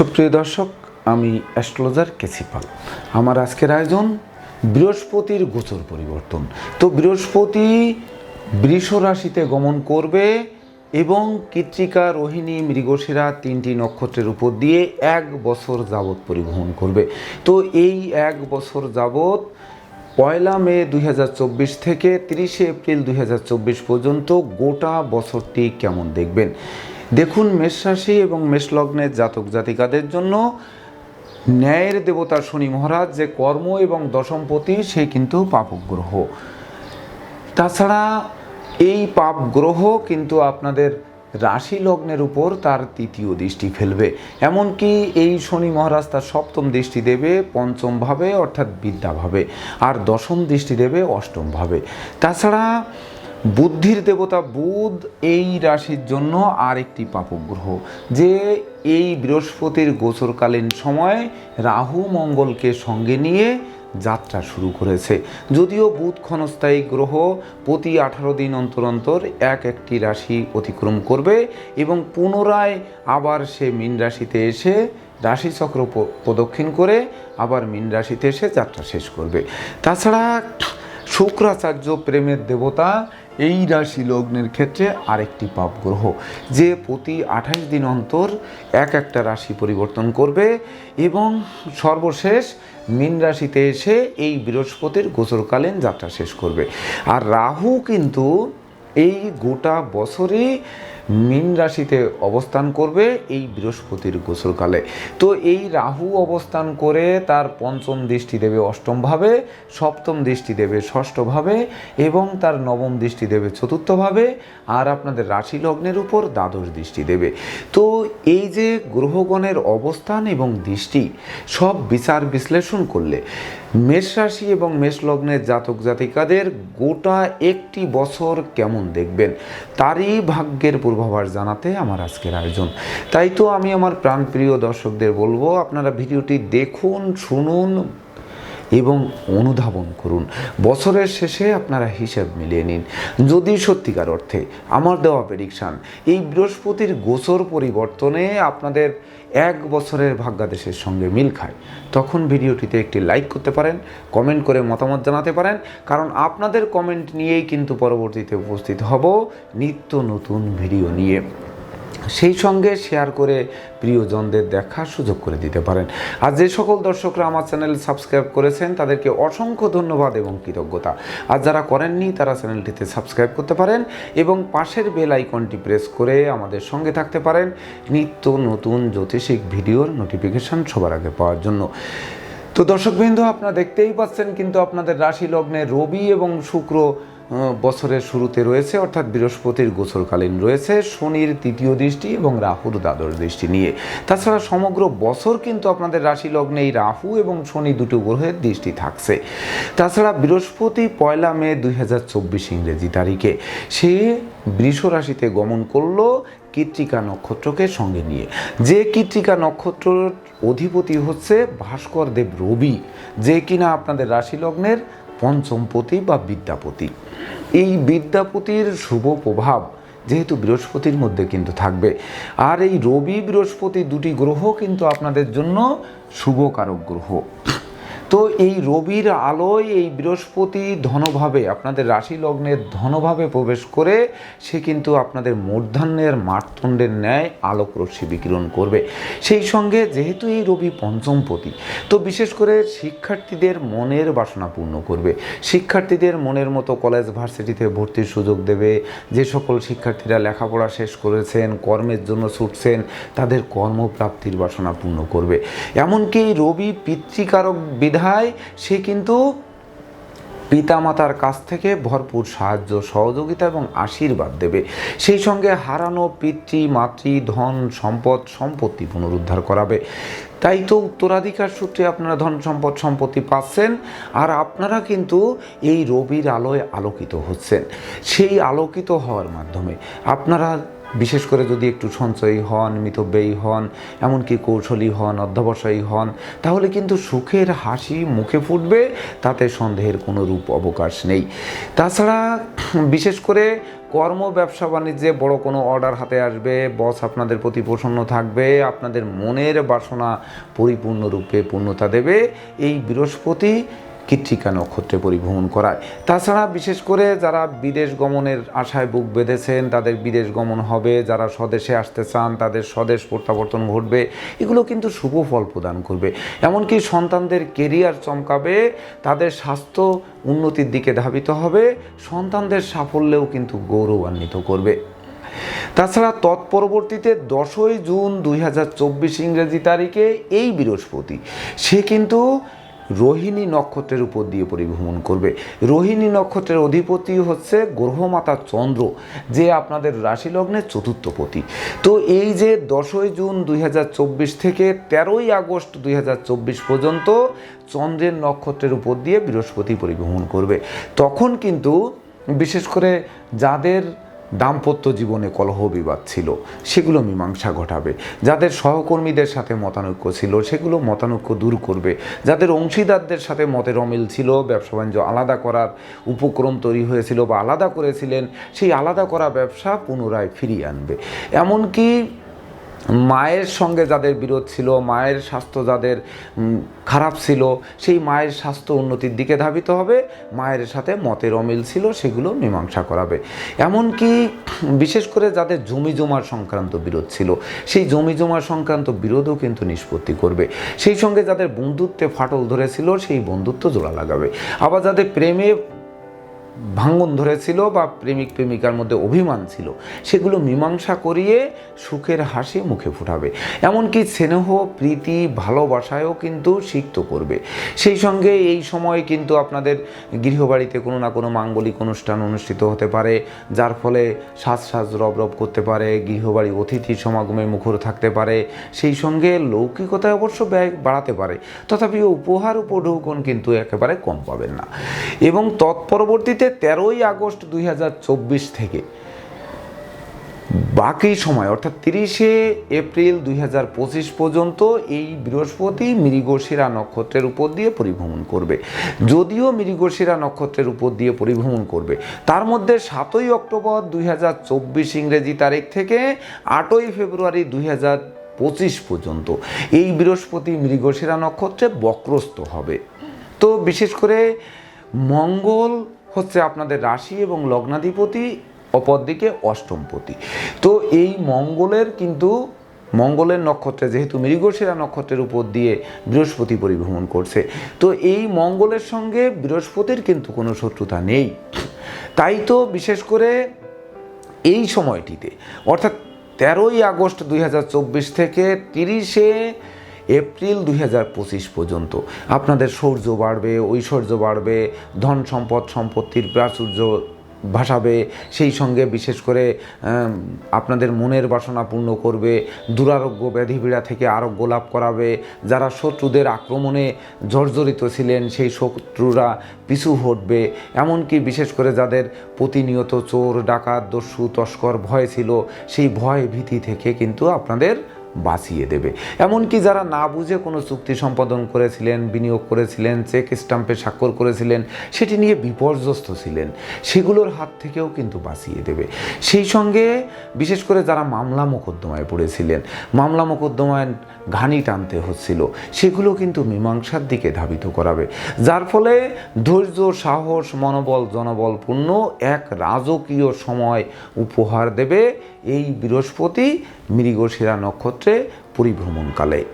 সুপ্রিয় দর্শক, আমি অ্যাস্ট্রোলজার কেসিপাল আমার আজকের আয়োজন বৃহস্পতির গোচর পরিবর্তন। তো বৃহস্পতি বৃষ রাশিতে গমন করবে এবং কৃত্রিকা, রোহিণী, মৃগশিরা তিনটি নক্ষত্রের উপর দিয়ে এক বছর যাবৎ পরিবহন করবে। তো এই এক বছর যাবৎ পয়লা মে দুই হাজার চব্বিশ থেকে তিরিশে এপ্রিল দুই হাজার চব্বিশ পর্যন্ত গোটা বছরটি কেমন দেখবেন? দেখুন মেষ রাশি এবং মেষ লগ্নের জাতক জাতিকাদের জন্য ন্যায়ের দেবতা শনি মহারাজ যে কর্ম এবং দশমপতি, সে কিন্তু পাপক গ্রহ তাছাড়া এই পাপ গ্রহ কিন্তু আপনাদের রাশি লগ্নের উপর তার তৃতীয় দৃষ্টি ফেলবে। এমনকি এই শনি মহারাজ তার সপ্তম দৃষ্টি দেবে পঞ্চমভাবে অর্থাৎ বিদ্যাভাবে আর দশম দৃষ্টি দেবে অষ্টমভাবে তাছাড়া বুদ্ধির দেবতা বুধ এই রাশির জন্য আরেকটি পাপক গ্রহ যে এই বৃহস্পতির গোচরকালীন সময় রাহু মঙ্গলকে সঙ্গে নিয়ে যাত্রা শুরু করেছে। যদিও বুধ ক্ষণস্থায়ী গ্রহ প্রতি আঠারো দিন অন্তর অন্তর এক একটি রাশি অতিক্রম করবে এবং পুনরায় আবার সে মীন রাশিতে এসে রাশিচক্র প্রদক্ষিণ করে আবার মীন রাশিতে এসে যাত্রা শেষ করবে। তাছাড়া শুক্রাচার্য প্রেমের দেবতা এই রাশি লগ্নের ক্ষেত্রে আরেকটি পাপ গ্রহ, যে প্রতি আঠাশ দিন অন্তর এক একটা রাশি পরিবর্তন করবে এবং সর্বশেষ মীন রাশিতে এসে এই বৃহস্পতির গোচরকালীন যাত্রা শেষ করবে। আর রাহু কিন্তু এই গোটা বছরই মীন রাশিতে অবস্থান করবে এই বৃহস্পতির গোসলকালে। তো এই রাহু অবস্থান করে তার পঞ্চম দৃষ্টি দেবে অষ্টমভাবে সপ্তম দৃষ্টি দেবে ষষ্ঠভাবে এবং তার নবম দৃষ্টি দেবে চতুর্থভাবে আর আপনাদের রাশি লগ্নের উপর দ্বাদশ দৃষ্টি দেবে। তো এই যে গ্রহগণের অবস্থান এবং দৃষ্টি, সব বিচার বিশ্লেষণ করলে মেষ রাশি এবং মেষ লগ্নের জাতক জাতিকাদের গোটা একটি বছর কেমন দেখবেন? তারই ভাগ্যের পূর্বাভাস জানাতে আমার আজকের আয়োজন। তাই তো আমি আমার প্রাণপ্রিয় দর্শকদের বলব, আপনারা ভিডিওটি দেখুন, শুনুন এবং অনুধাবন করুন। বছরের শেষে আপনারা হিসাব মিলিয়ে নিন। যদি সত্যিকার অর্থে আমার দেওয়া প্রেডিকশান এই বৃহস্পতির গোচর পরিবর্তনে আপনাদের এক বছরের ভাগ্যাদেশের সঙ্গে মিল খায়, তখন ভিডিওটিতে একটি লাইক করতে পারেন কমেন্ট করে মতামত জানাতে পারেন, কারণ আপনাদের কমেন্ট নিয়েই কিন্তু পরবর্তীতে উপস্থিত হব নিত্য নতুন ভিডিও নিয়ে। সেই সঙ্গে শেয়ার করে প্রিয়জনদের দেখার সুযোগ করে দিতে পারেন। আর যে সকল দর্শকরা আমার চ্যানেল সাবস্ক্রাইব করেছেন, তাদেরকে অসংখ্য ধন্যবাদ এবং কৃতজ্ঞতা। আর যারা করেননি, তারা চ্যানেলটিতে সাবস্ক্রাইব করতে পারেন এবং পাশের বেল আইকনটি প্রেস করে আমাদের সঙ্গে থাকতে পারেন নিত্য নতুন জ্যোতিষিক ভিডিওর নোটিফিকেশান সবার আগে পাওয়ার জন্য। তো দর্শকবৃন্দ, আপনারা দেখতেই পাচ্ছেন, কিন্তু আপনাদের রাশি লগ্নে রবি এবং শুক্র বছরের শুরুতে রয়েছে, অর্থাৎ বৃহস্পতির গোচরকালীন রয়েছে, শনির তৃতীয় দৃষ্টি এবং রাহুর দ্বাদশ দৃষ্টি নিয়ে। তাছাড়া সমগ্র বছর কিন্তু আপনাদের রাশি লগ্নে এই রাহু এবং শনি দুটো গ্রহের দৃষ্টি থাকছে। তাছাড়া বৃহস্পতি পয়লা মে দুই হাজার চব্বিশ ইংরেজি তারিখে। সে বৃষ রাশিতে গমন করল কৃত্রিকা নক্ষত্রকে সঙ্গে নিয়ে। যে কৃত্রিকা নক্ষত্রর অধিপতি হচ্ছে ভাস্কর দেব রবি। যে কিনা আপনাদের রাশি লগ্নের পঞ্চমপতি বা বিদ্যাপতি। এই বিদ্যাপতির শুভ প্রভাব যেহেতু বৃহস্পতির মধ্যে কিন্তু থাকবে। আর এই রবি বৃহস্পতি দুটি গ্রহ কিন্তু আপনাদের জন্য শুভকারক গ্রহ। তো এই রবির আলোয় এই বৃহস্পতি ধনভাবে, আপনাদের রাশি লগ্নের ধনভাবে প্রবেশ করে, সে কিন্তু আপনাদের মূর্ধান্যের মারতণ্ডের ন্যায় আলোক রশ্মি বিকিরণ করবে। সেই সঙ্গে যেহেতু এই রবি পঞ্চমপতি, তো বিশেষ করে শিক্ষার্থীদের মনের বাসনা পূর্ণ করবে। শিক্ষার্থীদের মনের মতো কলেজ ভার্সিটিতে ভর্তির সুযোগ দেবে। যে সকল শিক্ষার্থীরা লেখাপড়া শেষ করেছেন, কর্মের জন্য ছুটছেন, তাদের কর্মপ্রাপ্তির বাসনা পূর্ণ করবে। এমনকি রবি পিতৃকারক বিধায় সে কিন্তু পিতামাতার কাছ থেকে ভরপুর সাহায্য, সহযোগিতা এবং আশীর্বাদ দেবে। সেই সঙ্গে হারানো পিতৃ, মাতৃ, ধন, সম্পদ, সম্পত্তি পুনরুদ্ধার করাবে। তাই তো উত্তরাধিকার সূত্রে আপনারা ধন, সম্পদ, সম্পত্তি পাচ্ছেন, আর আপনারা কিন্তু এই রবির আলোয় আলোকিত হচ্ছেন। সেই আলোকিত হওয়ার মাধ্যমে আপনারা বিশেষ করে যদি একটু সঞ্চয়ী হন, মিতব্যয়ী হন, এমনকি কৌশলী হন, অধ্যবসায়ী হন, তাহলে কিন্তু সুখের হাসি মুখে ফুটবে, তাতে সন্দেহের কোনো রূপ অবকাশ নেই। তাছাড়া, বিশেষ করে কর্ম, ব্যবসা, বাণিজ্যে বড় কোনো অর্ডার হাতে আসবে, বস আপনাদের প্রতি প্রসন্ন থাকবে, আপনাদের মনের বাসনা পরিপূর্ণরূপে পূর্ণতা দেবে, এই বৃহস্পতি কৃত্রিকা নক্ষত্রে পরিভ্রমণ করায়? তাছাড়া বিশেষ করে যারা বিদেশ গমনের আশায় বুক বেঁধেছেন, তাদের বিদেশ গমন হবে, যারা স্বদেশে আসতে চান, তাদের স্বদেশ প্রত্যাবর্তন ঘটবে, এগুলো কিন্তু শুভ ফল প্রদান করবে। এমনকি সন্তানদের কেরিয়ার চমকাবে, তাদের স্বাস্থ্য উন্নতির দিকে ধাবিত হবে, সন্তানদের সাফল্যেও কিন্তু গৌরবান্বিত করবে। তাছাড়া তৎপরবর্তীতে দশই জুন দুই হাজার চব্বিশ ইংরেজি তারিখে এই বৃহস্পতি, সে কিন্তু রোহিণী নক্ষত্রের উপর দিয়ে পরিভ্রমণ করবে। রোহিণী নক্ষত্রের অধিপতি হচ্ছে গ্রহমাতা চন্দ্র, যে আপনাদের রাশি লগ্নের চতুর্থপতি তো এই যে দশই জুন দুই হাজার চব্বিশ থেকে তেরোই আগস্ট দুই হাজার চব্বিশ পর্যন্ত চন্দ্রের নক্ষত্রের উপর দিয়ে বৃহস্পতি পরিভ্রমণ করবে। তখন কিন্তু বিশেষ করে যাদের দাম্পত্য জীবনে কলহ বিবাদ ছিল, সেগুলো মীমাংসা ঘটাবে। যাদের সহকর্মীদের সাথে মতানৈক্য ছিল, সেগুলো মতানৈক্য দূর করবে। যাদের অংশীদারদের সাথে মতের অমিল ছিল, ব্যবসা বাণিজ্য আলাদা করার উপক্রম তৈরি হয়েছিল বা আলাদা করেছিলেন, সেই আলাদা করা ব্যবসা পুনরায় ফিরিয়ে আনবে। এমনকি মায়ের সঙ্গে যাদের বিরোধ ছিল, মায়ের স্বাস্থ্য যাদের খারাপ ছিল, সেই মায়ের স্বাস্থ্য উন্নতির দিকে ধাবিত হবে, মায়ের সাথে মতের অমিল ছিল, সেগুলো মীমাংসা করাবে। এমনকি বিশেষ করে যাদের জমি জমার সংক্রান্ত বিরোধ ছিল, সেই জমি জমা সংক্রান্ত বিরোধও কিন্তু নিষ্পত্তি করবে। সেই সঙ্গে যাদের বন্ধুত্বে ফাটল ধরেছিল, সেই বন্ধুত্ব জোড়া লাগাবে। আবার যাদের প্রেমে ভাঙ্গন ধরেছিল বা প্রেমিক প্রেমিকার মধ্যে অভিমান ছিল, সেগুলো মীমাংসা করিয়ে সুখের হাসি মুখে ফুটাবে। এমনকি স্নেহ, প্রীতি, ভালোবাসায়ও কিন্তু সিক্ত করবে। সেই সঙ্গে এই সময় কিন্তু আপনাদের গৃহবাড়িতে কোনো না কোনো মাঙ্গলিক অনুষ্ঠান অনুষ্ঠিত হতে পারে, যার ফলে সাজ সাজ রব রব করতে পারে, গৃহবাড়ি অতিথি সমাগমে মুখর থাকতে পারে, সেই সঙ্গে লৌকিকতায় অবশ্য ব্যয় বাড়াতে পারে। তথাপিও উপহার উপঢৌকন কিন্তু একেবারে কম পাবেন না। এবং তৎপরবর্তীতে তেরোই আগস্ট দুই হাজার চব্বিশ থেকে। বাকি সময়, অর্থাৎ তিরিশে এপ্রিল দুই হাজার পঁচিশ পর্যন্ত এই বৃহস্পতি মৃগশিরা নক্ষত্রের উপর দিয়ে পরিভ্রমণ করবে। যদিও মৃগশিরা নক্ষত্রের উপর দিয়ে পরিভ্রমণ করবে। তার মধ্যে সাতই অক্টোবর দুই হাজার চব্বিশ ইংরেজি তারিখ থেকে আটই ফেব্রুয়ারি দুই পঁচিশ পর্যন্ত এই বৃহস্পতি মৃগশিরা নক্ষত্রে বক্রস্ত হবে। তো বিশেষ করে মঙ্গল হচ্ছে আপনাদের রাশি এবং লগ্নাধিপতি অপরদিকে অষ্টমপতি। তো এই মঙ্গলের কিন্তু, মঙ্গলের নক্ষত্রে যেহেতু মৃগশিরা নক্ষত্রের উপর দিয়ে বৃহস্পতি পরিভ্রমণ করছে, তো এই মঙ্গলের সঙ্গে বৃহস্পতির কিন্তু কোনো শত্রুতা নেই। তাই তো বিশেষ করে এই সময়টিতে, অর্থাৎ তেরোই আগস্ট দুই হাজার চব্বিশ থেকে তিরিশে এপ্রিল দু হাজার পঁচিশ পর্যন্ত। আপনাদের সৌর্য বাড়বে, ঐশ্বর্য বাড়বে, ধন সম্পদ, সম্পত্তির প্রাচুর্য ভাসাবে, সেই সঙ্গে বিশেষ করে আপনাদের মনের বাসনা পূর্ণ করবে, দুরারোগ্য ব্যাধিপীড়া থেকে আরোগ্য লাভ করাবে, যারা শত্রুদের আক্রমণে জর্জরিত ছিলেন, সেই শত্রুরা পিছু হটবে। এমনকি বিশেষ করে যাদের প্রতিনিয়ত চোর, ডাকাত, দস্যু, তস্কর ভয় ছিল, সেই ভয় ভীতি থেকে কিন্তু আপনাদের বাঁচিয়ে দেবে। এমনকি যারা না বুঝে কোনো চুক্তি সম্পাদন করেছিলেন, বিনিয়োগ করেছিলেন, চেক স্টাম্পে স্বাক্ষর করেছিলেন, সেটি নিয়ে বিপর্যস্ত ছিলেন। সেগুলোর হাত থেকেও কিন্তু বাঁচিয়ে দেবে। সেই সঙ্গে বিশেষ করে যারা মামলা মোকদ্দমায় পড়েছিলেন, মামলা মোকদ্দমায় ঘানি টানতে হচ্ছিল, সেগুলো কিন্তু মীমাংসার দিকে ধাবিত করাবে। যার ফলে ধৈর্য, সাহস, মনোবল জনবলপূর্ণ এক রাজকীয় সময় উপহার দেবে এই বৃহস্পতি মৃগশিরা নক্ষত্রে পরিভ্রমণকালে।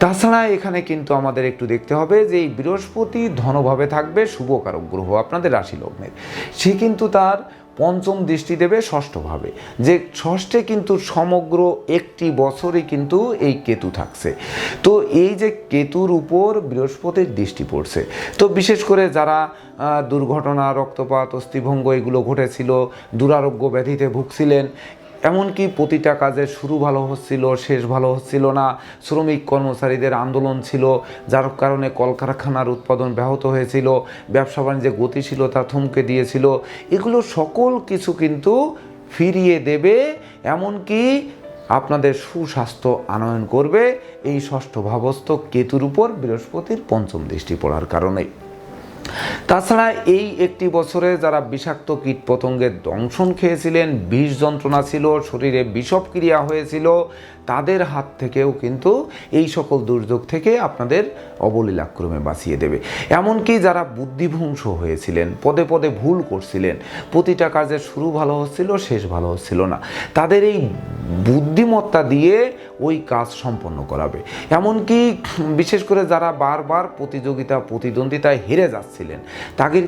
তাছাড়া এখানে কিন্তু আমাদের একটু দেখতে হবে যে এই বৃহস্পতি ধনভাবে থাকবে শুভকারক গ্রহ আপনাদের রাশি লগ্নের। সে কিন্তু তার পঞ্চম দৃষ্টি দেবে ষষ্ঠভাবে। যে ষষ্ঠে কিন্তু সমগ্র একটি বছরে কিন্তু এই কেতু থাকছে। তো এই যে কেতুর উপর বৃহস্পতির দৃষ্টি পড়ছে, তো বিশেষ করে যারা দুর্ঘটনা, রক্তপাত, অস্থিভঙ্গ এগুলো ঘটেছিল, দুরারোগ্য ব্যাধিতে ভুগছিলেন এমনকি প্রতিটা কাজের শুরু ভালো হচ্ছিল, শেষ ভালো হচ্ছিল না। শ্রমিক কর্মচারীদের আন্দোলন ছিল, যার কারণে কলকারখানার উৎপাদন ব্যাহত হয়েছিল, ব্যবসা বাণিজ্যে গতিশীলতা থমকে দিয়েছিল। এগুলো সকল কিছু কিন্তু ফিরিয়ে দেবে, এমনকি আপনাদের সুস্বাস্থ্য আনয়ন করবে। এই ষষ্ঠ ভাবস্থ কেতুর উপর বৃহস্পতির পঞ্চম দৃষ্টি পড়ার কারণে। তাছাড়া এই একটি বছরে যারা বিষাক্ত কীটপতঙ্গের দংশন খেয়েছিলেন, বিষ যন্ত্রণা ছিল, শরীরে বিষক্রিয়া হয়েছিল তাদের হাত থেকেও কিন্তু এই সকল দুর্যোগ থেকে আপনাদের অবলীলাক্রমে বাঁচিয়ে দেবে। এমনকি যারা বুদ্ধিভ্রংশ হয়েছিলেন, পদে পদে ভুল করছিলেন, প্রতিটা কাজের শুরু ভালো হচ্ছিল, শেষ ভালো হচ্ছিল না। তাদের এই বুদ্ধিমত্তা দিয়ে ওই কাজ সম্পন্ন করাবে। এমনকি বিশেষ করে যারা বারবার প্রতিযোগিতা, প্রতিদ্বন্দ্বিতায় হেরে যাচ্ছিলেন তাকে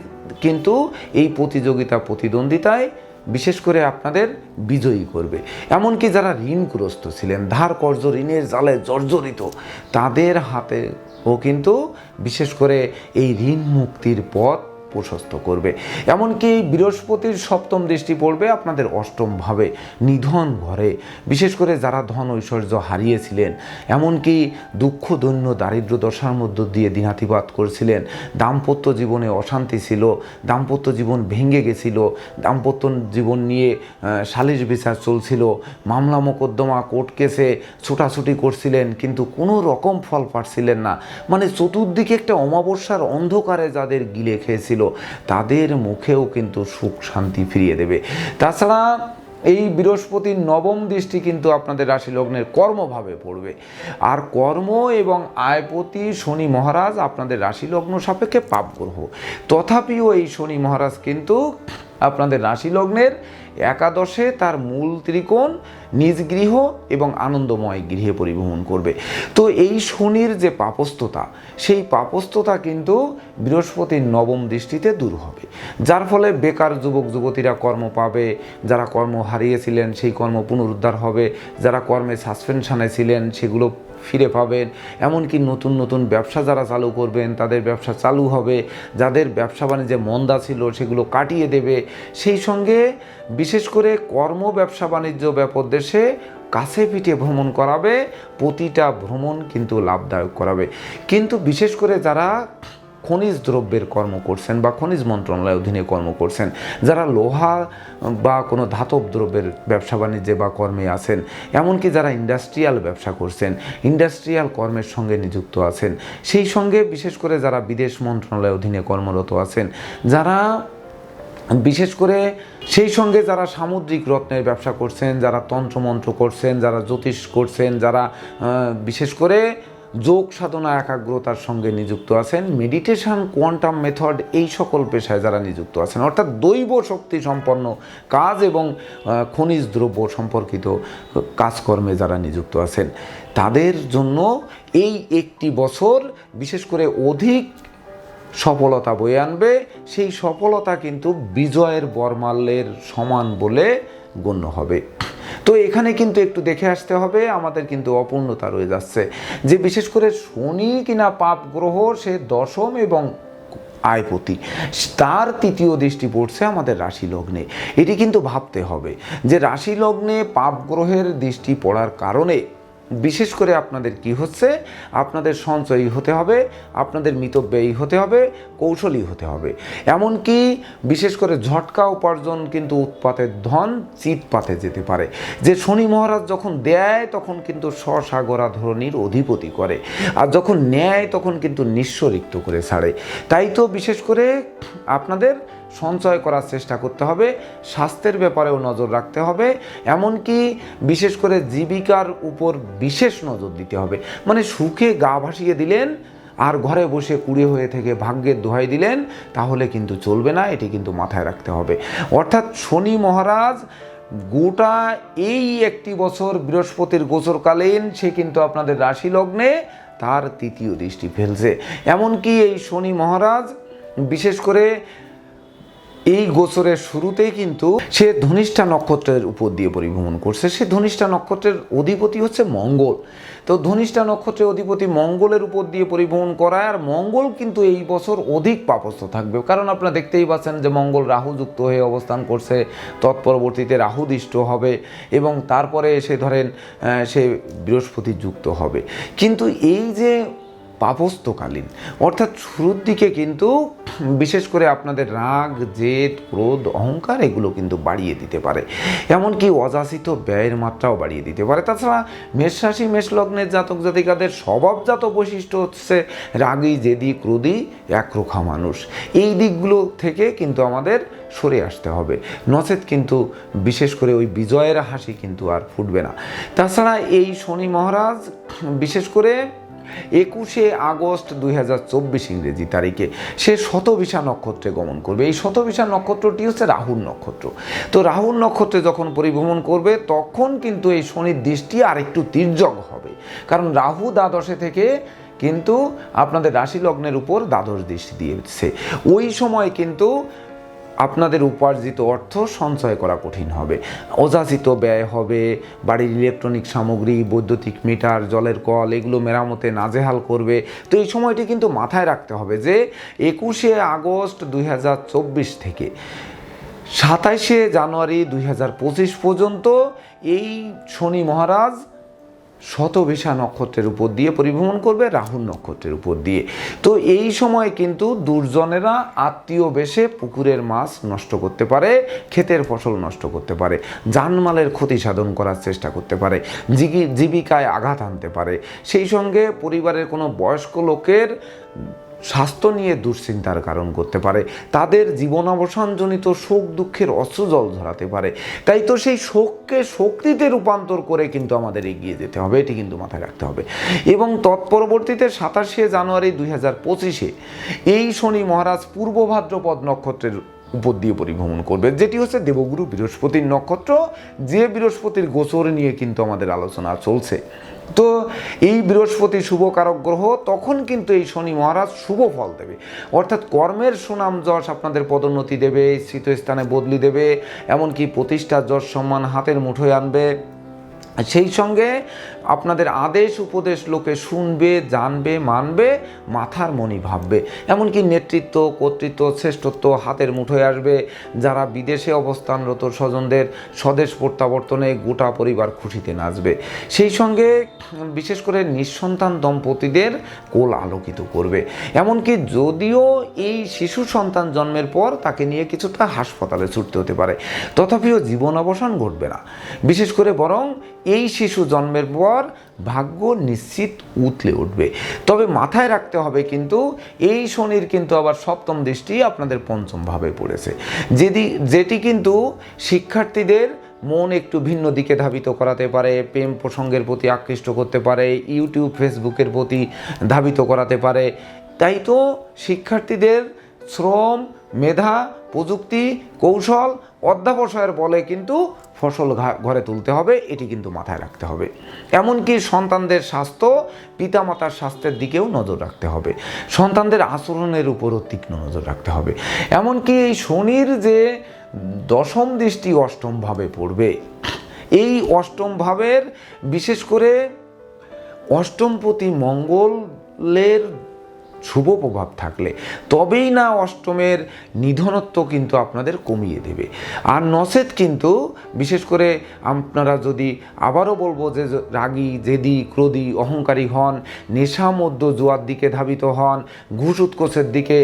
কিন্তু এই প্রতিযোগিতা, প্রতিদ্বন্দ্বিতায় বিশেষ করে আপনাদের বিজয়ী করবে। এমনকি যারা ঋণগ্রস্ত ছিলেন, ধার কর্জ, ঋণের জালে জর্জরিত, তাদের হাতে ও কিন্তু বিশেষ করে এই ঋণ মুক্তির পথ প্রশস্ত করবে। এমনকি এই বৃহস্পতির সপ্তম দৃষ্টি পড়বে আপনাদের অষ্টম ভাবে নিধন ঘরে। বিশেষ করে যারা ধন ঐশ্বর্য হারিয়েছিলেন, এমনকি দুঃখ, দৈন্য, দারিদ্র দশার মধ্য দিয়ে দিনাতিপাত করছিলেন। দাম্পত্য জীবনে অশান্তি ছিল, দাম্পত্য জীবন ভেঙে গেছিল, দাম্পত্য জীবন নিয়ে সালিশ বিচার চলছিল, মামলা মোকদ্দমা, কোর্ট কেসে ছোটাছুটি করছিলেন, কিন্তু কোনো রকম ফল পাচ্ছিলেন না। মানে চতুর্দিকে একটা অমাবস্যার অন্ধকারে যাদের গিলে খেয়েছিল তাদের মুখেও কিন্তু সুখ শান্তি ফিরিয়ে দেবে। তাছাড়া এই বৃহস্পতির নবম দৃষ্টি কিন্তু আপনাদের রাশি লগ্নের কর্মভাবে পড়বে। আর কর্ম এবং আয়পতি শনি মহারাজ আপনাদের রাশি লগ্ন সাপেক্ষে পাপ গ্রহ তথাপিও এই শনি মহারাজ কিন্তু আপনাদের রাশি লগ্নের একাদশে তার মূল ত্রিকোণ, নিজ গৃহ এবং আনন্দময় গৃহে পরিবহন করবে। তো এই শনির যে পাপস্থতা, সেই পাপস্থতা কিন্তু বৃহস্পতির নবম দৃষ্টিতে দূর হবে। যার ফলে বেকার যুবক, যুবতীরা কর্ম পাবে, যারা কর্ম হারিয়েছিলেন সেই কর্ম পুনরুদ্ধার হবে, যারা কর্মে সাসপেনশনে ছিলেন সেগুলো ফিরে পাবেন। এমনকি নতুন নতুন ব্যবসা যারা চালু করবেন, তাদের ব্যবসা চালু হবে। যাদের ব্যবসা বাণিজ্যে মন্দা ছিল, সেগুলো কাটিয়ে দেবে। সেই সঙ্গে বিশেষ করে কর্ম ব্যবসা বাণিজ্য ব্যাপক দেশে কাছে পিঠে ভ্রমণ করাবে। প্রতিটা ভ্রমণ কিন্তু লাভদায়ক করাবে। কিন্তু বিশেষ করে যারা খনিজ দ্রব্যের কর্ম করছেন বা খনিজ মন্ত্রণালয়ের অধীনে কর্ম করছেন। যারা লোহা বা কোনো ধাতব দ্রব্যের ব্যবসা বাণিজ্যে বা কর্মে আছেন, এমনকি যারা ইন্ডাস্ট্রিয়াল ব্যবসা করছেন, ইন্ডাস্ট্রিয়াল কর্মের সঙ্গে নিযুক্ত আছেন, সেই সঙ্গে বিশেষ করে যারা বিদেশ মন্ত্রণালয়ের অধীনে কর্মরত আছেন, যারা বিশেষ করে সেই সঙ্গে যারা সামুদ্রিক রত্নের ব্যবসা করছেন, যারা তন্ত্রমন্ত্র করছেন, যারা জ্যোতিষ করছেন, যারা বিশেষ করে যোগ সাধনা, একাগ্রতার সঙ্গে নিযুক্ত আছেন। মেডিটেশন কোয়ান্টাম মেথড এই সকল পেশায় যারা নিযুক্ত আছেন, অর্থাৎ দৈব শক্তি সম্পন্ন কাজ এবং খনিজ দ্রব্য সম্পর্কিত কাজকর্মে যারা নিযুক্ত আছেন, তাদের জন্য এই একটি বছর বিশেষ করে অধিক সফলতা বয়ে আনবে। সেই সফলতা কিন্তু বিজয়ের বরমাল্যের সমান বলে গণ্য হবে। তো এখানে কিন্তু একটু দেখে আসতে হবে, আমাদের কিন্তু অপূর্ণতা রয়ে যাচ্ছে। যে বিশেষ করে শনি কিনা পাপ গ্রহ, সে দশম এবং আয়পতি, তার তৃতীয় দৃষ্টি পড়ছে আমাদের রাশি লগ্নে। এটি কিন্তু ভাবতে হবে যে রাশি লগ্নে পাপ গ্রহের দৃষ্টি পড়ার কারণে বিশেষ করে আপনাদের কি হচ্ছে? আপনাদের সঞ্চয়ী হতে হবে, আপনাদের মিতব্যয়ী হতে হবে, কৌশলী হতে হবে। এমনকি বিশেষ করে ঝটকা উপার্জন কিন্তু উৎপাতের ধন চিৎপাতে যেতে পারে। যে শনি মহারাজ যখন দেয়, তখন কিন্তু স্বসাগরা ধরনীর অধিপতি করে। আর যখন নেয় তখন কিন্তু নিঃস্বরিক্ত করে ছাড়ে। তাই তো বিশেষ করে আপনাদের সঞ্চয় করার চেষ্টা করতে হবে, স্বাস্থ্যের ব্যাপারেও নজর রাখতে হবে, এমনকি বিশেষ করে জীবিকার উপর বিশেষ নজর দিতে হবে। মানে সুখে গা ভাসিয়ে দিলেন, আর ঘরে বসে কুড়ে হয়ে থেকে ভাগ্যের দোহাই দিলেন, তাহলে কিন্তু চলবে না, এটি কিন্তু মাথায় রাখতে হবে। অর্থাৎ শনি মহারাজ গোটা এই একটি বছর বৃহস্পতির গোচরকালীন সে কিন্তু আপনাদের রাশি লগ্নে তার তৃতীয় দৃষ্টি ফেলছে। এমনকি এই শনি মহারাজ, বিশেষ করে এই গোচরের শুরুতেই কিন্তু সে ধনিষ্ঠা নক্ষত্রের উপর দিয়ে পরিভ্রমণ করছে। সে ধনিষ্ঠা নক্ষত্রের অধিপতি হচ্ছে মঙ্গল। তো ধনিষ্ঠা নক্ষত্রের অধিপতি মঙ্গলের উপর দিয়ে পরিভ্রমণ করায় আর মঙ্গল কিন্তু এই বছর অধিক পাপস্থ থাকবে। কারণ আপনারা দেখতেই পাচ্ছেন যে মঙ্গল রাহু যুক্ত হয়ে অবস্থান করছে, তৎপরবর্তীতে রাহু দৃষ্ট হবে এবং তারপরে এসে ধরেন সে বৃহস্পতি যুক্ত হবে। কিন্তু এই যে পাপস্তকালীন অর্থাৎ শুরুর দিকে কিন্তু, বিশেষ করে আপনাদের রাগ, জেদ, ক্রোধ, অহংকার, এগুলো কিন্তু বাড়িয়ে দিতে পারে। এমনকি অযাচিত ব্যয়ের মাত্রাও বাড়িয়ে দিতে পারে। তাছাড়া মেষ রাশি মেষ জাতক জাতিকাদের স্বভাবজাত বৈশিষ্ট্য হচ্ছে রাগী, জেদি, ক্রোধী, একরোখা মানুষ। এই দিকগুলো থেকে কিন্তু আমাদের সরে আসতে হবে। নচেত কিন্তু, বিশেষ করে ওই বিজয়ের হাসি কিন্তু আর ফুটবে না। তাছাড়া এই শনি মহারাজ, বিশেষ করে একুশে আগস্ট দুই হাজার চব্বিশ ইংরেজি তারিখে সে শতবিশা নক্ষত্রে গমন করবে। এই শতবিশা নক্ষত্রটি হচ্ছে রাহুর নক্ষত্র। তো রাহুর নক্ষত্রে যখন পরিভ্রমণ করবে, তখন কিন্তু এই শনির দৃষ্টি আর একটু তির্যক হবে। কারণ রাহু দ্বাদশে থেকে কিন্তু আপনাদের রাশি লগ্নের উপর দ্বাদশ দৃষ্টি দিয়েছে। ওই সময় কিন্তু আপনাদের উপার্জিত অর্থ সঞ্চয় করা কঠিন হবে। অযাচিত ব্যয় হবে, বাড়ির ইলেকট্রনিক সামগ্রী, বৈদ্যুতিক মিটার জলের কল, এগুলো মেরামতে নাজেহাল করবে। তো এই সময়টি কিন্তু মাথায় রাখতে হবে যে, একুশে আগস্ট দুই হাজার চব্বিশ থেকে সাতাইশে জানুয়ারি দুই হাজার পঁচিশ পর্যন্ত এই শনি মহারাজ শতবিশা নক্ষত্রের উপর দিয়ে পরিভ্রমণ করবে, রাহুল নক্ষত্রের উপর দিয়ে। তো এই সময় কিন্তু দুর্জনেরা আত্মীয় বেশে পুকুরের মাছ নষ্ট করতে পারে, ক্ষেতের ফসল নষ্ট করতে পারে, জানমালের ক্ষতি সাধন করার চেষ্টা করতে পারে জীবিকায় আঘাত আনতে পারে। সেই সঙ্গে পরিবারের কোনো বয়স্ক লোকের স্বাস্থ্য নিয়ে দুশ্চিন্তার কারণ করতে পারে। তাদের জীবনাবসানজনিত শোক দুঃখের অশ্রুজল ধরাতে পারে। তাই তো সেই শোককে শক্তিতে রূপান্তর করে কিন্তু আমাদের এগিয়ে যেতে হবে, এটি কিন্তু মাথায় রাখতে হবে। এবং তৎপরবর্তীতে সাতাশে জানুয়ারি দুই হাজার পঁচিশে এই শনি মহারাজ পূর্ব ভাদ্রপদ নক্ষত্রের উপর দিয়ে পরিভ্রমণ করবে। যেটি হচ্ছে দেবগুরু বৃহস্পতির নক্ষত্র, যে বৃহস্পতির গোচর নিয়ে কিন্তু আমাদের আলোচনা চলছে। তো এই বৃহস্পতি শুভ কারক গ্রহ, তখন কিন্তু এই শনি মহারাজ শুভ ফল দেবে। অর্থাৎ কর্মের সুনাম যশ আপনাদের পদোন্নতি দেবে স্থানে বদলি দেবে, এমনকি প্রতিষ্ঠা যশ সম্মান হাতের মুঠোয় আনবে। সেই সঙ্গে আপনাদের আদেশ, উপদেশ লোকে শুনবে, জানবে, মানবে, মাথার মনি ভাববে। এমনকি নেতৃত্ব, কর্তৃত্ব, শ্রেষ্ঠত্ব হাতের মুঠোয় আসবে। যারা বিদেশে অবস্থানরত স্বজনদের স্বদেশ প্রত্যাবর্তনে গোটা পরিবার খুশিতে নাচবে। সেই সঙ্গে বিশেষ করে নিঃসন্তান দম্পতিদের কোল আলোকিত করবে। এমনকি যদিও এই শিশু সন্তান জন্মের পর তাকে নিয়ে কিছুটা হাসপাতালে ছুটতে হতে পারে। তথাপিও জীবন অবসান ঘটবে না। বিশেষ করে বরং এই শিশু জন্মের পর ভাগ্য নিশ্চিত উতলে উঠবে। তবে মাথায় রাখতে হবে কিন্তু এই শনির কিন্তু আবার সপ্তম দৃষ্টি আপনাদের পঞ্চম ভাবে পড়েছে। যেদি, যেটি কিন্তু শিক্ষার্থীদের মন একটু ভিন্ন দিকে ধাবিত করাতে পারে, প্রেম প্রসঙ্গের প্রতি আকৃষ্ট করতে পারে, ইউটিউব, ফেসবুকের প্রতি ধাবিত করাতে পারে। তাই তো শিক্ষার্থীদের শ্রম, মেধা, প্রযুক্তি, কৌশল অধ্যাবসায়ের বলে কিন্তু ফসল ঘরে তুলতে হবে, এটি কিন্তু মাথায় রাখতে হবে। এমনকি সন্তানদের স্বাস্থ্য পিতামাতার স্বাস্থ্যের দিকেও নজর রাখতে হবে। সন্তানদের আচরণের উপরও তীক্ষ্ণ নজর রাখতে হবে। এমনকি এই শনির যে দশম দৃষ্টি অষ্টম ভাবে পড়বে, এই অষ্টম ভাবের বিশেষ করে অষ্টমপতি মঙ্গলের শুভ প্রভাব থাকলে তবেই না অষ্টমের নিধনত্ব কিন্তু আপনাদের কমিয়ে দেবে। আর নচেত কিন্তু বিশেষ করে আপনারা যদি আবারও বলব যে রাগী, জেদি, ক্রোধী, অহংকারী হন নেশা মধ্য জুয়ার দিকে ধাবিত হন, ঘুষ উৎকোচের দিকে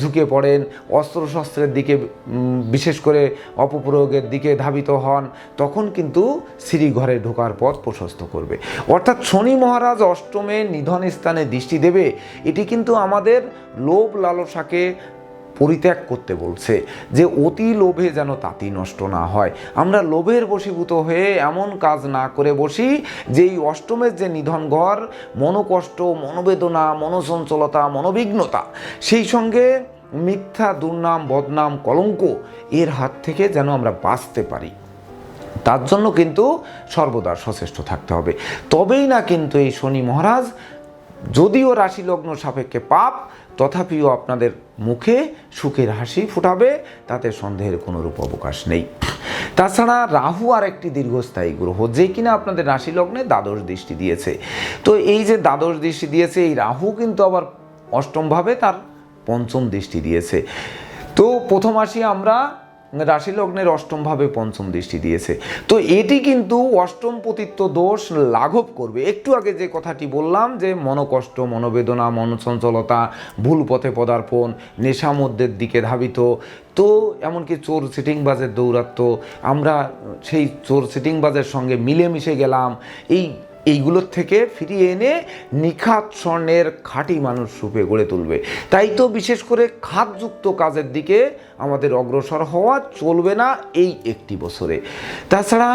ঝুঁকে পড়েন, অস্ত্রশস্ত্রের দিকে বিশেষ করে অপপ্রয়োগের দিকে ধাবিত হন, তখন কিন্তু শ্রীঘরে ঢোকার পথ প্রশস্ত করবে। অর্থাৎ শনি মহারাজ অষ্টমে নিধন স্থানে দৃষ্টি দেবে, এটি কিন্তু আমাদের লোভ লালসাকে পরিত্যাগ করতে বলছে যে অতি লোভে যেন তাঁতি নষ্ট না হয়। আমরা লোভের বশীভূত হয়ে এমন কাজ না করে বসি যে এই অষ্টমের যে নিধন ঘর, মনোকষ্ট, মনোবেদনা, মনোচঞ্চলতা, মনোবিঘ্নতা, সেই সঙ্গে মিথ্যা, দুর্নাম, বদনাম, কলঙ্ক এর হাত থেকে যেন আমরা বাঁচতে পারি। তার জন্য কিন্তু সর্বদা সচেষ্ট থাকতে হবে। তবেই না কিন্তু এই শনি মহারাজ যদিও রাশি লগ্ন সাপেক্ষে পাপ, তথাপিও আপনাদের মুখে সুখের হাসি ফুটাবে, তাতে সন্দেহের কোনো রূপ অবকাশ নেই। তাছাড়া রাহু আর একটি দীর্ঘস্থায়ী গ্রহ, যে কিনা আপনাদের রাশি লগ্নে দ্বাদশ দৃষ্টি দিয়েছে। তো এই যে দ্বাদশ দৃষ্টি দিয়েছে, এই রাহু কিন্তু আবার অষ্টমভাবে তার পঞ্চম দৃষ্টি দিয়েছে। তো প্রথম আসি আমরা রাশি লগ্নের অষ্টম ভাবে পঞ্চম দৃষ্টি দিয়েছে। তো এটি কিন্তু অষ্টম পতিত্ব দোষ লাঘব করবে। একটু আগে যে কথাটি বললাম যে মনোকষ্ট, মনোবেদনা, মনচঞ্চলতা, ভুল পথে পদার্পণ নেশা মধ্যের দিকে ধাবিত, তো এমনকি চোর সিটিংবাজের দৌরাত্ম আমরা সেই চোর সিটিংবাজের সঙ্গে মিলেমিশে গেলাম, এই এইগুলোর থেকে ফিরিয়ে এনে নিখাত স্বর্ণের খাঁটি মানুষ রূপে গড়ে তুলবে। তাই তো বিশেষ করে খাতযুক্ত কাজের দিকে আমাদের অগ্রসর হওয়া চলবে না এই একটি বছরে। তাছাড়া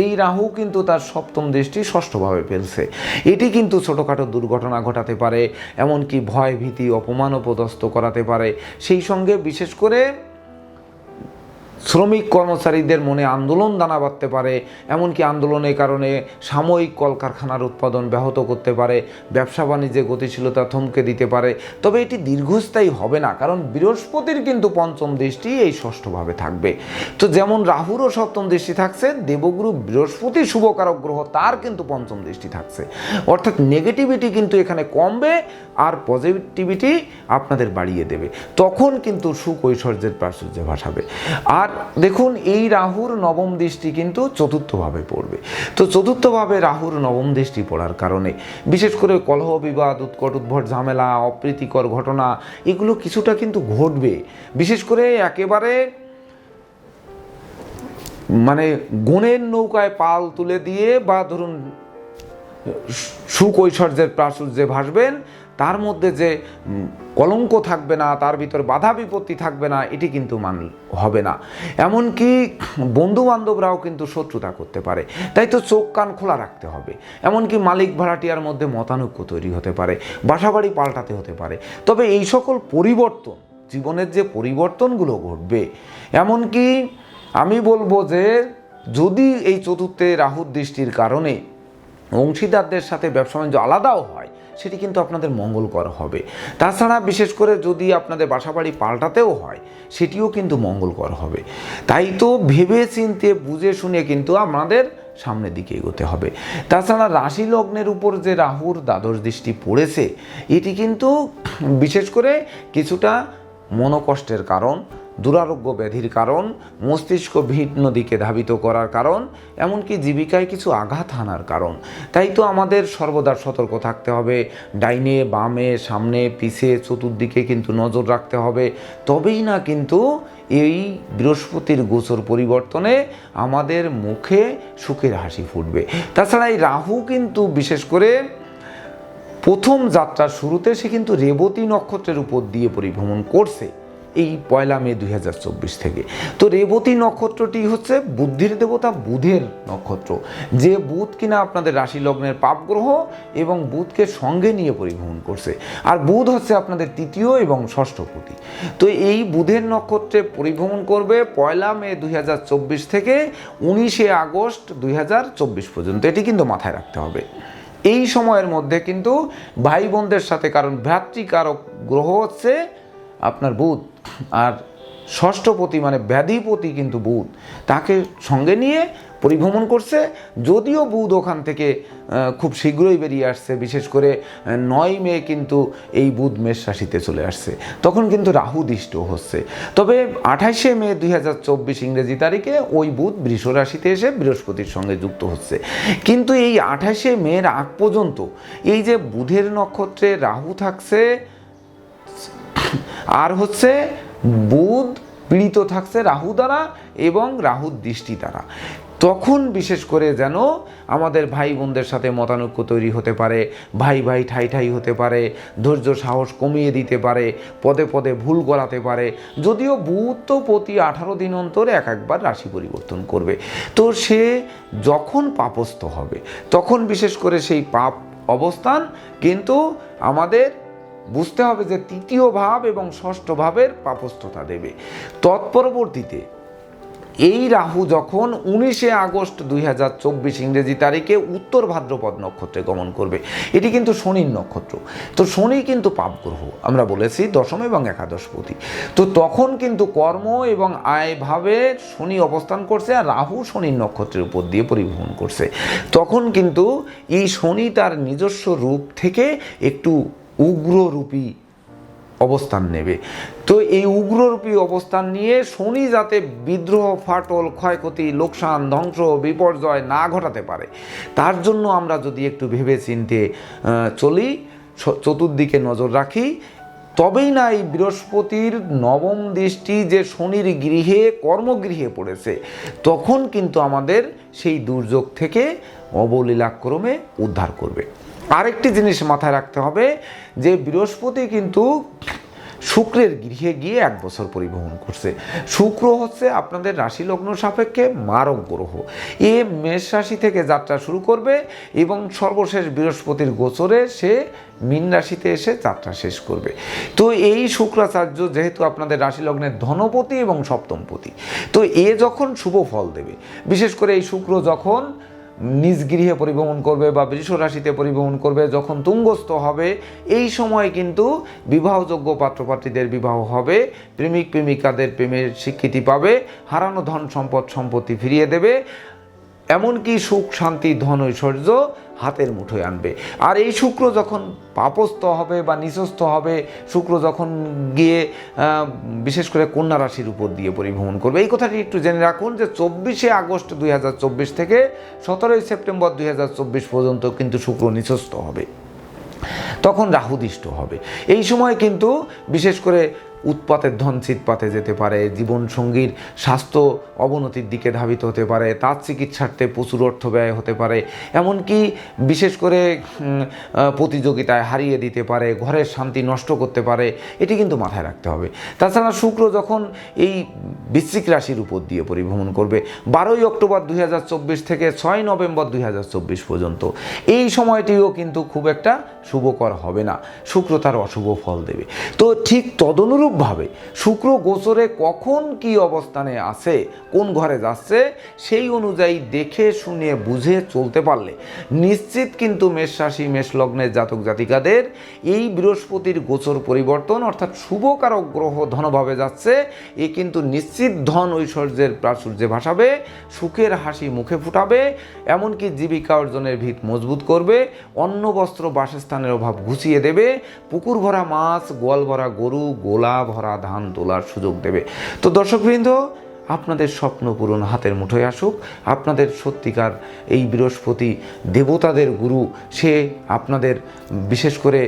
এই রাহু কিন্তু তার সপ্তম দৃষ্টি ষষ্ঠভাবে ফেলছে। এটি কিন্তু ছোটোখাটো দুর্ঘটনা ঘটাতে পারে, এমনকি ভয় ভীতি, অপমান করাতে পারে। সেই সঙ্গে বিশেষ করে শ্রমিক কর্মচারীদের মনে আন্দোলন দানা বাঁধতে পারে, এমনকি আন্দোলনের কারণে সাময়িক কলকারখানার উৎপাদন ব্যাহত করতে পারে, ব্যবসা বাণিজ্যে গতিশীলতা থমকে দিতে পারে। তবে এটি দীর্ঘস্থায়ী হবে না, কারণ বৃহস্পতির কিন্তু পঞ্চম দৃষ্টি এই ষষ্ঠভাবে থাকবে। তো যেমন রাহুরও সপ্তম দৃষ্টি থাকছে, দেবগুরু বৃহস্পতি শুভকারক গ্রহ তার কিন্তু পঞ্চম দৃষ্টি থাকছে। অর্থাৎ নেগেটিভিটি কিন্তু এখানে কমবে আর পজিটিভিটি আপনাদের বাড়িয়ে দেবে। তখন কিন্তু সুখ ঐশ্বর্যের প্রাচুর্য ভাসাবে আর দেখুন, এই রাহুর নবম দৃষ্টি কিন্তু চতুর্থভাবে পড়বে। তো চতুর্থভাবে রাহুর নবম দৃষ্টি পড়ার কারণে, বিশেষ করে কলহ বিবাদ, উৎকট উদ্ভট ঝামেলা, অপ্রীতিকর ঘটনা, এগুলো কিছুটা কিন্তু ঘটবে। বিশেষ করে একেবারে মানে গুণের নৌকায় পাল তুলে দিয়ে বা ধরুন সুখ ঐশ্বর্যের প্রাচুর্যে ভাসবেন তার মধ্যে যে কলঙ্ক থাকবে না, তার ভিতর বাধা বিপত্তি থাকবে না, এটি কিন্তু মান, হবে না। এমনকি বন্ধু বান্ধবরাও কিন্তু শত্রুতা করতে পারে। তাই তো চোখ কান খোলা রাখতে হবে। এমনকি মালিক ভাড়াটিয়ার মধ্যে মতানৈক্য তৈরি হতে পারে, বাসাবাড়ি পাল্টাতে হতে পারে। তবে এই সকল পরিবর্তন, জীবনের যে পরিবর্তনগুলো ঘটবে, এমনকি আমি বলব যে, যদি এই চতুর্থে রাহুর দৃষ্টির কারণে অংশীদারদের সাথে ব্যবসা বাণিজ্য আলাদাও হয় সেটি কিন্তু আপনাদের মঙ্গলকর হবে। তাছাড়া বিশেষ করে যদি আপনাদের বাসাবাড়ি পাল্টাতেও হয়, সেটিও কিন্তু মঙ্গলকর হবে। তাই তো ভেবে চিনতে বুঝে শুনে কিন্তু আমাদের সামনের দিকে এগোতে হবে। তাছাড়া রাশি লগ্নের উপর যে রাহুর দ্বাদশ দৃষ্টি পড়েছে, এটি কিন্তু বিশেষ করে কিছুটা মনোকষ্টের কারণ। দুরারোগ্য ব্যাধির কারণ, মস্তিষ্ক ভিন্ন দিকে ধাবিত করার কারণ, এমনকি জীবিকায় কিছু আঘাত হানার কারণ। তাই তো আমাদের সর্বদা সতর্ক থাকতে হবে। ডাইনে, বামে, সামনে, পিছে, চতুর্দিকে কিন্তু নজর রাখতে হবে। তবেই না কিন্তু এই বৃহস্পতির গোচর পরিবর্তনে আমাদের মুখে সুখের হাসি ফুটবে। তাছাড়া এই রাহু কিন্তু বিশেষ করে প্রথম যাত্রার শুরুতে সে কিন্তু রেবতী নক্ষত্রের উপর দিয়ে পরিভ্রমণ করছে। এই পয়লা মে দুই হাজার চব্বিশ থেকে। তো রেবতী নক্ষত্রটি হচ্ছে বুদ্ধির দেবতা, বুধের নক্ষত্র। যে বুধ কিনা আপনাদের রাশি লগ্নের পাপ গ্রহ এবং বুধকে সঙ্গে নিয়ে পরিভ্রমণ করছে। আর বুধ হচ্ছে আপনাদের তৃতীয় এবং ষষ্ঠপতি তো এই বুধের নক্ষত্রে পরিভ্রমণ করবে পয়লা মে দুই হাজার চব্বিশ থেকে উনিশে আগস্ট দুই হাজার চব্বিশ পর্যন্ত। এটি কিন্তু মাথায় রাখতে হবে। এই সময়ের মধ্যে কিন্তু ভাই বোনদের সাথে কারণ ভ্রাতৃকারক গ্রহ হচ্ছে আপনার বুধ আর ষষ্ঠপতি মানে ব্যাধিপতি কিন্তু বুধ, তাকে সঙ্গে নিয়ে পরিভ্রমণ করছে। যদিও বুধ ওখান থেকে খুব শীঘ্রই বেরিয়ে আসছে, বিশেষ করে নয় মে কিন্তু এই বুধ মেষ রাশিতে চলে আসছে। তখন কিন্তু রাহু দৃষ্ট হচ্ছে। তবে আঠাশে মে দুই হাজার চব্বিশ ইংরেজি তারিখে ওই বুধ বৃষ রাশিতে এসে বৃহস্পতির সঙ্গে যুক্ত হচ্ছে। কিন্তু এই আঠাশে মের আগ পর্যন্ত এই যে বুধের নক্ষত্রে রাহু থাকছে আর হচ্ছে বুধ পীড়িত থাকছে রাহু দ্বারা এবং রাহুর দৃষ্টি দ্বারা। তখন বিশেষ করে যেন আমাদের ভাই বোনদের সাথে মতানৈক্য তৈরি হতে পারে, ভাই ভাই ঠাই ঠাই হতে পারে, ধৈর্য সাহস কমিয়ে দিতে পারে, পদে পদে ভুল করাতে পারে। যদিও বুধ তো প্রতি আঠারো দিন অন্তর এক একবার রাশি পরিবর্তন করবে। তো সে যখন পাপস্থ হবে, তখন বিশেষ করে সেই পাপ অবস্থান কিন্তু আমাদের বুঝতে হবে যে তৃতীয় ভাব এবং ষষ্ঠ ভাবের পাপস্থতা দেবে। তৎপরবর্তীতে এই রাহু যখন উনিশে আগস্ট দুই হাজার চব্বিশ ইংরেজি তারিখে উত্তর ভাদ্রপদ নক্ষত্রে গমন করবে, এটি কিন্তু শনির নক্ষত্র। তো শনি কিন্তু পাপ গ্রহ, আমরা বলেছি দশম এবং একাদশপতি তো তখন কিন্তু কর্ম এবং আয় ভাবে শনি অবস্থান করছে আর রাহু শনির নক্ষত্রের উপর দিয়ে পরিভ্রমণ করছে। তখন কিন্তু এই শনি তার নিজস্ব রূপ থেকে একটু উগ্র রূপী অবস্থান নেবে। তো এই উগ্ররূপী অবস্থান নিয়ে শনি যাতে বিদ্রোহ, ফাটল, ক্ষয়ক্ষতি, লোকসান, ধ্বংস, বিপর্যয় না ঘটাতে পারে, তার জন্য আমরা যদি একটু ভেবে চিনতে চলি চতুর্দিকে নজর রাখি, তবেই না এই বৃহস্পতির নবম দৃষ্টি যে শনির গৃহে, কর্মগৃহে পড়েছে, তখন কিন্তু আমাদের সেই দুর্যোগ থেকে অবলীলাক্রমে উদ্ধার করবে। আরেকটি জিনিস মাথায় রাখতে হবে যে বৃহস্পতি কিন্তু শুক্রের গৃহে গিয়ে এক বছর পরিবহন করছে। শুক্র হচ্ছে আপনাদের রাশি লগ্ন সাপেক্ষে মারক গ্রহ। এ মেষ রাশি থেকে যাত্রা শুরু করবে এবং সর্বশেষ বৃহস্পতির গোচরে সে মীন রাশিতে এসে যাত্রা শেষ করবে। তো এই শুক্রাচার্য যেহেতু আপনাদের রাশি লগ্নের ধনপতি এবং সপ্তমপতি, তো এ যখন শুভ ফল দেবে, বিশেষ করে এই শুক্র যখন নিজ গৃহে পরিভ্রমণ করবে বা বৃষ রাশিতে পরিভ্রমণ করবে, যখন তুঙ্গস্থ হবে, এই সময় কিন্তু বিবাহযোগ্য পাত্রপাত্রীদের বিবাহ হবে। প্রেমিক, প্রেমিকাদের প্রেমের স্বীকৃতি পাবে, হারানো ধন সম্পদ, সম্পত্তি ফিরিয়ে দেবে। এমনকি সুখ, শান্তি, ধন, ঐশ্বর্য হাতের মুঠোয় আনবে। আর এই শুক্র যখন পাপস্থ হবে বা নিচস্থ হবে, শুক্র যখন গিয়ে বিশেষ করে কন্যা রাশির উপর দিয়ে পরিভ্রমণ করবে। এই কথাটি একটু জেনে রাখুন যে চব্বিশে আগস্ট দুই হাজার চব্বিশ থেকে সতেরোই সেপ্টেম্বর দুই হাজার চব্বিশ পর্যন্ত কিন্তু শুক্র নিচস্থ হবে। তখন রাহুদিষ্ট হবে। এই সময় কিন্তু বিশেষ করে উৎপাতের ধন চিৎপাতে যেতে পারে, জীবনসঙ্গীর স্বাস্থ্য অবনতির দিকে ধাবিত হতে পারে তার চিকিৎসার্থে প্রচুর অর্থ ব্যয় হতে পারে, এমনকি বিশেষ করে প্রতিযোগিতায় হারিয়ে দিতে পারে, ঘরের শান্তি নষ্ট করতে পারে, এটি কিন্তু মাথায় রাখতে হবে। তাছাড়া শুক্র যখন এই বৃশ্চিক রাশির উপর দিয়ে পরিভ্রমণ করবে, বারোই অক্টোবর দুই হাজার চব্বিশ থেকে ছয় নভেম্বর দুই হাজার চব্বিশ পর্যন্ত, এই সময়টিও কিন্তু খুব একটা শুভকর হবে না, শুক্র তার অশুভ ফল দেবে। তো ঠিক তদনুরূপভাবে শুক্র গোচরে কখন কি অবস্থানে আছে, কোন ঘরে যাচ্ছে, সেই অনুযায়ী দেখে শুনে বুঝে চলতে পারলে নিশ্চিত কিন্তু মেষ রাশি, মেষ লগ্নের জাতক জাতিকাদের এই বৃহস্পতির গোচর পরিবর্তন অর্থাৎ শুভকারক গ্রহ ধনভাবে যাচ্ছে, এ কিন্তু নিশ্চিত ধন ঐশ্বর্যের প্রাচুর্যে ভাসাবে, সুখের হাসি মুখে ফুটাবে, এমনকি জীবিকা অর্জনের ভিত মজবুত করবে, অন্ন, বস্ত্র, বাসস্থানের অভাব ঘুচিয়ে দেবে, পুকুর ভরা মাছ, গোয়াল ভরা গরু, গোলা ভরা ধান তোলার সুযোগ দেবে। তো দর্শকবৃন্দ, আপনাদের স্বপ্ন পূরণ হাতের মুঠোয় আসুক। আপনাদের সত্যিকার এই বৃহস্পতি দেবতাদের গুরু, সে আপনাদের বিশেষ করে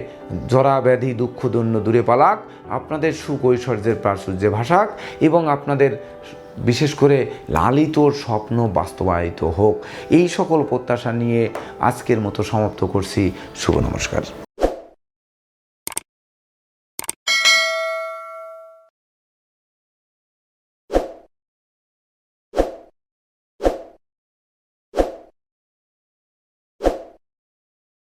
জরা ব্যাধি, দুঃখ, দৈন্য দূরে পালাক, আপনাদের সুখ ঐশ্বর্যের প্রাচুর্যে ভাসাক এবং আপনাদের বিশেষ করে লালিত স্বপ্ন বাস্তবায়িত হোক। এই সকল প্রত্যাশা নিয়ে আজকের মতো সমাপ্ত করছি। শুভ নমস্কার।